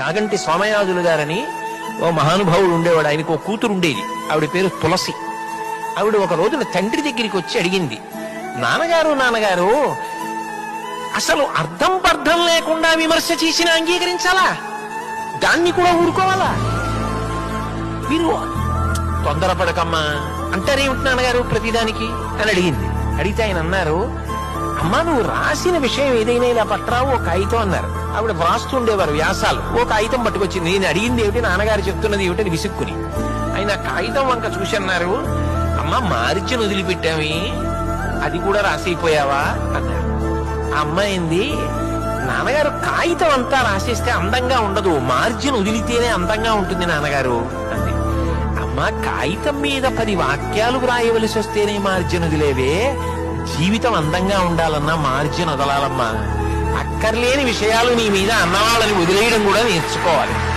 చాగంటి సోమయాజులు గారని ఓ మహానుభావుడు ఉండేవాడు. ఆయనకు ఓ కూతురు ఉండేది. ఆవిడ పేరు తులసి. ఆవిడ ఒక రోజున తండ్రి దగ్గరికి వచ్చి అడిగింది నాన్నగారు నాన్నగారు అసలు అర్థం పర్థం లేకుండా విమర్శ చేసిన అంగీకరించాలా? దాన్ని కూడా ఊరుకోవాలా? మీరు తొందరపడకమ్మా. అంటారేమిటి నాన్నగారు ప్రతిదానికి? అని అడిగింది. అడిగితే ఆయన అన్నారు అమ్మా నువ్వు రాసిన విషయం ఏదైనా ఇలా పట్టరావు ఓ కాగితం అన్నారు. ఆవిడ వ్రాస్తుండేవారు వ్యాసాలు. ఓ కాగితం పట్టుకొచ్చింది నేను అడిగింది ఏమిటి? నాన్నగారు చెప్తున్నది ఏమిటని విసుక్కుని. ఆయన కాగితం వంక చూసి అన్నారు అమ్మా మార్చి వదిలిపెట్టావి. అది కూడా రాసిపోయావా? అన్నారు. ఆ అమ్మాయింది నాన్నగారు కాగితం అంతా రాసేస్తే అందంగా ఉండదు. మార్జిన్ వదిలితేనే అందంగా ఉంటుంది నాన్నగారు. అంది. అమ్మా కాగితం మీద పది వాక్యాలు వ్రాయవలసి వస్తేనే మార్జిన్ వదిలేవే. జీవితం అందంగా ఉండాలన్నా మార్జిన్ వదలాలమ్మా. అక్కర్లేని విషయాలు నీ మీద అన్నవాళ్ళని వదిలేయడం కూడా నేర్చుకోవాలి.